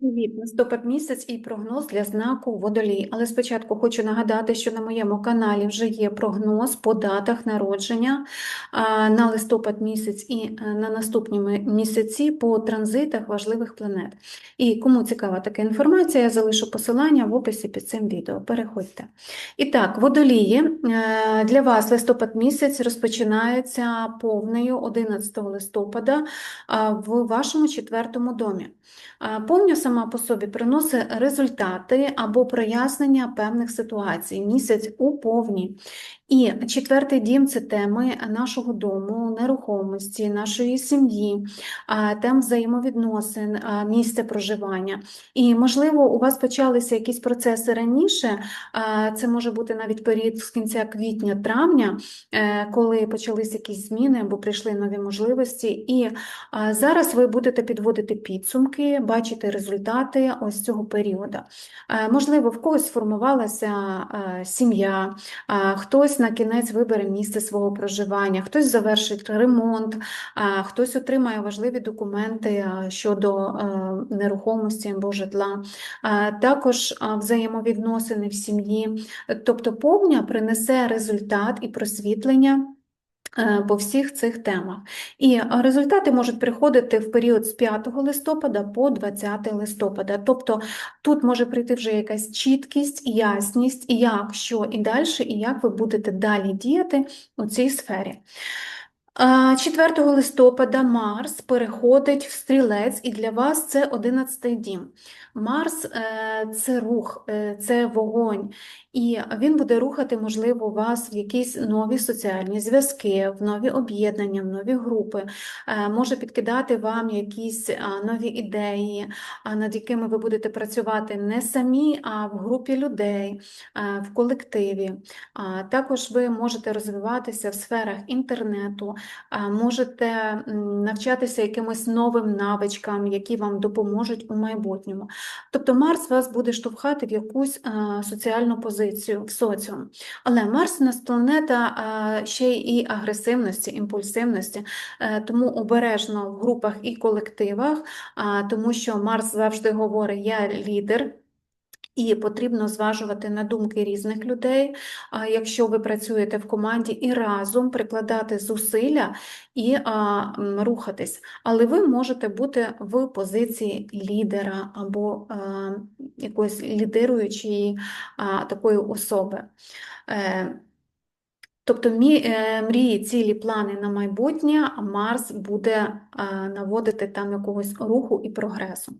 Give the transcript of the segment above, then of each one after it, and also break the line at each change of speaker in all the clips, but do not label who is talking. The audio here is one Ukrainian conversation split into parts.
Привіт, листопад місяць і прогноз для знаку водолій. Але спочатку хочу нагадати, що на моєму каналі вже є прогноз по датах народження на листопад місяць і е, на наступні місяці по транзитах важливих планет. І кому цікава така інформація, я залишу посилання в описі під цим відео. Переходьте. І так, водолії, е, для вас листопад місяць розпочинається повнею 11 листопада в вашому четвертому домі. А, Повня сама по собі приносить результати або прояснення певних ситуацій. Місяць у повні. І четвертий дім це теми нашого дому, нерухомості, нашої сім'ї, тем взаємовідносин, а, місця проживання. І, можливо, у вас почалися якісь процеси раніше, це може бути навіть період з кінця квітня-травня, е, коли почалися якісь зміни або прийшли нові можливості. І зараз ви будете підводити підсумки, бачити результати ось цього періоду. Е, Можливо, в когось сформувалася сім'я, а, хтось на кінець вибере місце свого проживання, хтось завершить ремонт, хтось отримає важливі документи щодо нерухомості або житла. Також взаємовідносини в сім'ї. Тобто повня принесе результат і просвітлення по всіх цих темах. І е, результати можуть приходити в період з 5 листопада по 20 листопада. Тобто тут може прийти вже якась чіткість, ясність, як, що і далі, і як ви будете далі діяти у цій сфері. 4 листопада Марс переходить в стрілець, і для вас це 11 дім. Марс е, це рух, е, це вогонь, і він буде рухати, можливо, вас в якісь нові соціальні зв'язки, в нові об'єднання, в нові групи, Е, може підкидати вам якісь нові ідеї, над якими ви будете працювати не самі, а в групі людей, в колективі. Також ви можете розвиватися в сферах інтернету, можете навчатися якимось новим навичкам, які вам допоможуть у майбутньому. Тобто Марс вас буде штовхати в якусь а, соціальну позицію в соціум. Але Марс у нас планета а, ще і агресивності, імпульсивності, е, тому обережно в групах і колективах, тому що Марс завжди говорить «я лідер». І потрібно зважувати на думки різних людей, якщо ви працюєте в команді і разом прикладати зусилля і рухатись. Але ви можете бути в позиції лідера або якоїсь лідируючої такої особи. Е, Тобто е, мрії, цілі, плани на майбутнє, а Марс буде наводити там якогось руху і прогресу.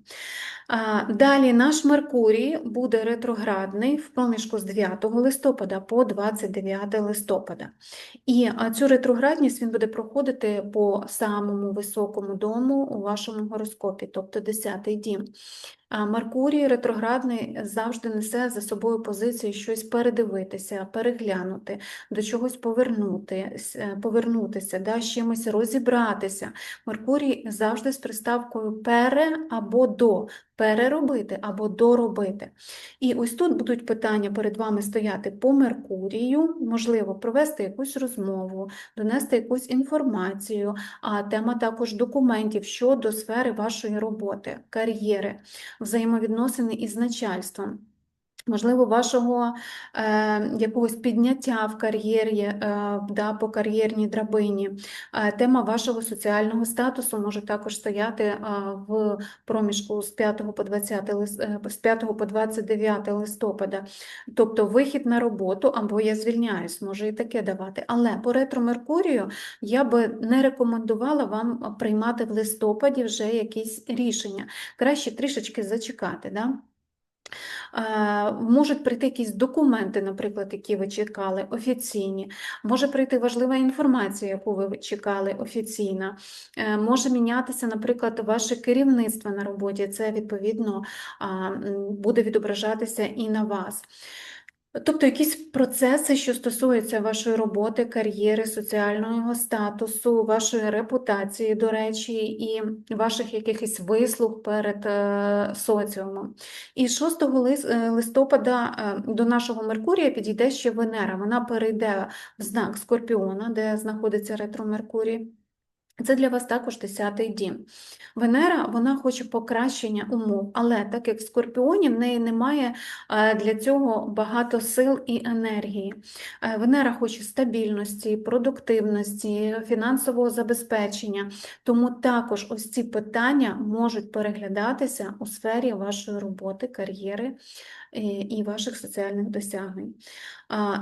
Далі наш Меркурій буде ретроградний в проміжку з 9 листопада по 29 листопада. І цю ретроградність він буде проходити по самому високому дому у вашому гороскопі, тобто 10-й дім. Меркурій ретроградний завжди несе за собою позицію щось передивитися, переглянути, до чогось повернутись, е, повернутися, да, з чимось розібратися. Меркурій завжди з приставкою пере або до, переробити або доробити. І ось тут будуть питання перед вами стояти по Меркурію, можливо, провести якусь розмову, донести якусь інформацію, а тема також документів щодо сфери вашої роботи, кар'єри взаємовідносини із начальством. Можливо, вашого е, якогось підняття в кар'єрі, е, да, по кар'єрній драбині. Е, тема вашого соціального статусу може також стояти е, в проміжку з 5 по 20 е, з 5 по 29 листопада. Тобто вихід на роботу або я звільняюсь, може і таке давати. Але по ретро Меркурію я би не рекомендувала вам приймати в листопаді вже якісь рішення. Краще трішечки зачекати. Да? Е, Можуть прийти якісь документи, наприклад, які ви чекали, офіційні. Може прийти важлива інформація, яку ви чекали офіційна. Е, Може мінятися, наприклад, ваше керівництво на роботі. Це, відповідно, буде відображатися і на вас. Тобто якісь процеси, що стосуються вашої роботи, кар'єри, соціального статусу, вашої репутації, до речі, і ваших якихось вислуг перед е, соціумом. І 6 лис- е, листопада е, до нашого Меркурія підійде ще Венера. Вона перейде в знак Скорпіона, де знаходиться ретро Меркурій. Це для вас також 10-й дім. Венера вона хоче покращення умов, але так як в в неї немає е, для цього багато сил і енергії. Е, Венера хоче стабільності, продуктивності, фінансового забезпечення. Тому також ось ці питання можуть переглядатися у сфері вашої роботи, кар'єри і ваших соціальних досягнень.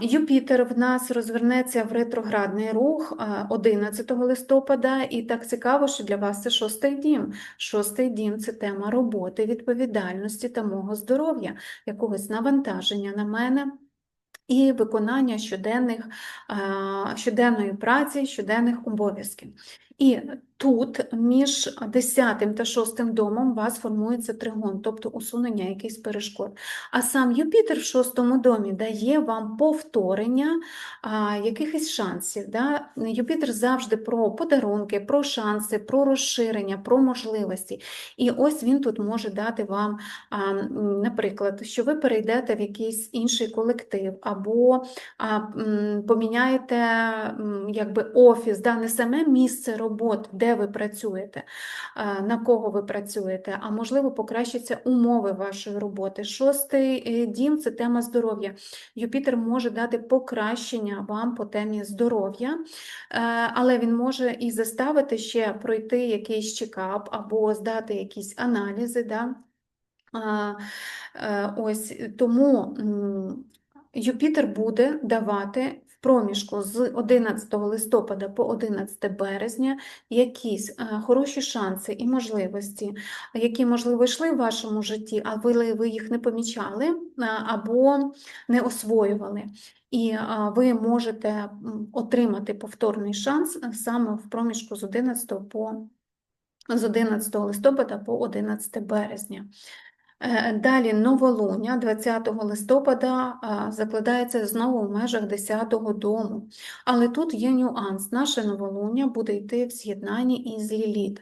Юпітер в нас розвернеться в ретроградний рух 11 листопада, і так цікаво, що для вас це шостий дім. Шостий дім це тема роботи, відповідальності та мого здоров'я, якогось навантаження на мене. І виконання щоденних, щоденної праці, щоденних обов'язків. І тут між 10 та 6 домом у вас формується тригон, тобто усунення якихось перешкод. А сам Юпітер в 6 домі дає вам повторення а, якихось шансів. Да? Юпітер завжди про подарунки, про шанси, про розширення, про можливості. І ось він тут може дати вам, а, наприклад, що ви перейдете в якийсь інший колектив, або а, м, поміняєте м, якби офіс, да? не саме місце роботи, де ви працюєте, на кого ви працюєте, а можливо покращаться умови вашої роботи. Шостий е, дім це тема здоров'я. Юпітер може дати покращення вам по темі здоров'я, е, але він може і заставити ще пройти якийсь чекап або здати якісь аналізи. Да? Е, Ось тому Юпітер буде давати проміжку з 11 листопада по 11 березня якісь е, хороші шанси і можливості, які, можливо, йшли в вашому житті, а ви, ви їх не помічали е, або не освоювали. І ви можете отримати повторний шанс е, саме в проміжку з 11 по з 11 листопада по 11 березня. Е, Далі новолуння 20 листопада закладається знову в межах 10-го дому. Але тут є нюанс. Наше новолуння буде йти в з'єднанні із Ліліт.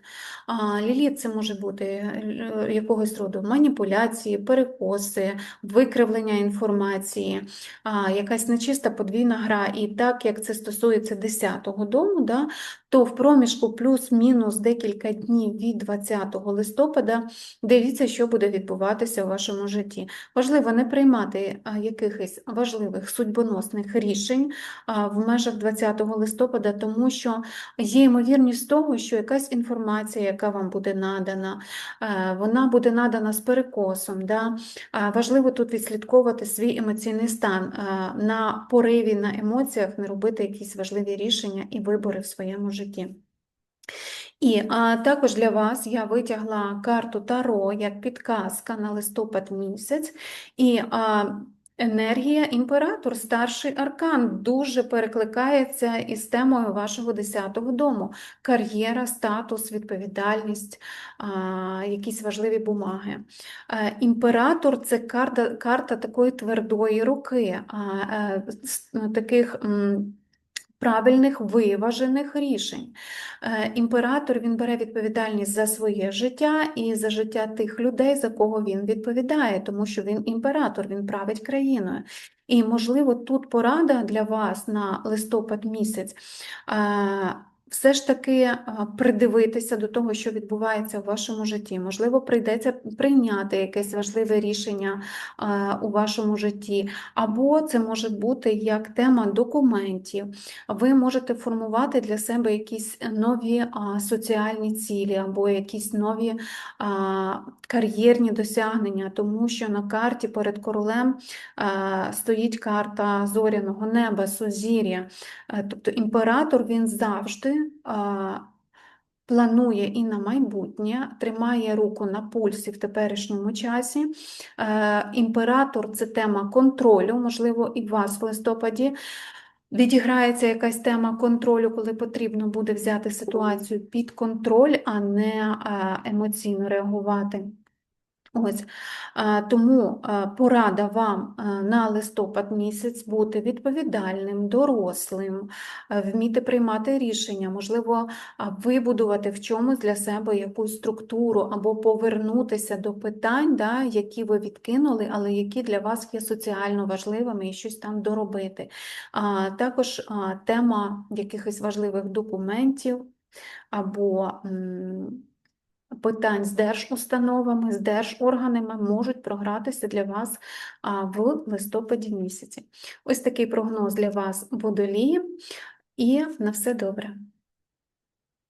Ліліт це може бути е, якогось роду маніпуляції, перекоси, викривлення інформації, якась нечиста подвійна гра. І так як це стосується 10-го дому, да, то в проміжку плюс-мінус декілька днів від 20 листопада дивіться, що буде відбуватися у вашому житті. Важливо не приймати якихось важливих судьбоносних рішень в межах 20 листопада, тому що є ймовірність того, що якась інформація, яка вам буде надана, е, вона буде надана з перекосом. Да? Важливо тут відслідковувати свій емоційний стан, е, на пориві, на емоціях не робити якісь важливі рішення і вибори в своєму житті. І а, також для вас я витягла карту Таро як підказка на листопад місяць. І а, енергія імператор, старший аркан, дуже перекликається із темою вашого 10-го дому. Кар'єра, статус, відповідальність, а, якісь важливі бумаги. Е, Імператор це карта, карта такої твердої руки, а, е, с- таких. м, Правильних виважених рішень. Е, Імператор він бере відповідальність за своє життя і за життя тих людей, за кого він відповідає, тому що він імператор, він править країною. І, можливо, тут порада для вас на листопад місяць. Е, Все ж таки е, придивитися до того, що відбувається в вашому житті. Можливо, прийдеться прийняти якесь важливе рішення е, у вашому житті, або це може бути як тема документів. Ви можете формувати для себе якісь нові соціальні цілі або якісь нові кар'єрні досягнення, тому що на карті перед королем стоїть карта зоряного неба, сузір'я. Е, Тобто імператор він завжди. Планує і на майбутнє, тримає руку на пульсі в теперішньому часі. Е, Імператор це тема контролю, можливо, і вас в листопаді відіграється якась тема контролю, коли потрібно буде взяти ситуацію під контроль, а не е, емоційно реагувати. Ось тому порада вам на листопад місяць бути відповідальним, дорослим, вміти приймати рішення, можливо, вибудувати в чомусь для себе якусь структуру або повернутися до питань, да, які ви відкинули, але які для вас є соціально важливими і щось там доробити. А, Також тема якихось важливих документів. або питань з держустановами, з держорганами можуть програтися для вас в листопаді місяці. Ось такий прогноз для вас водолії, і на все добре.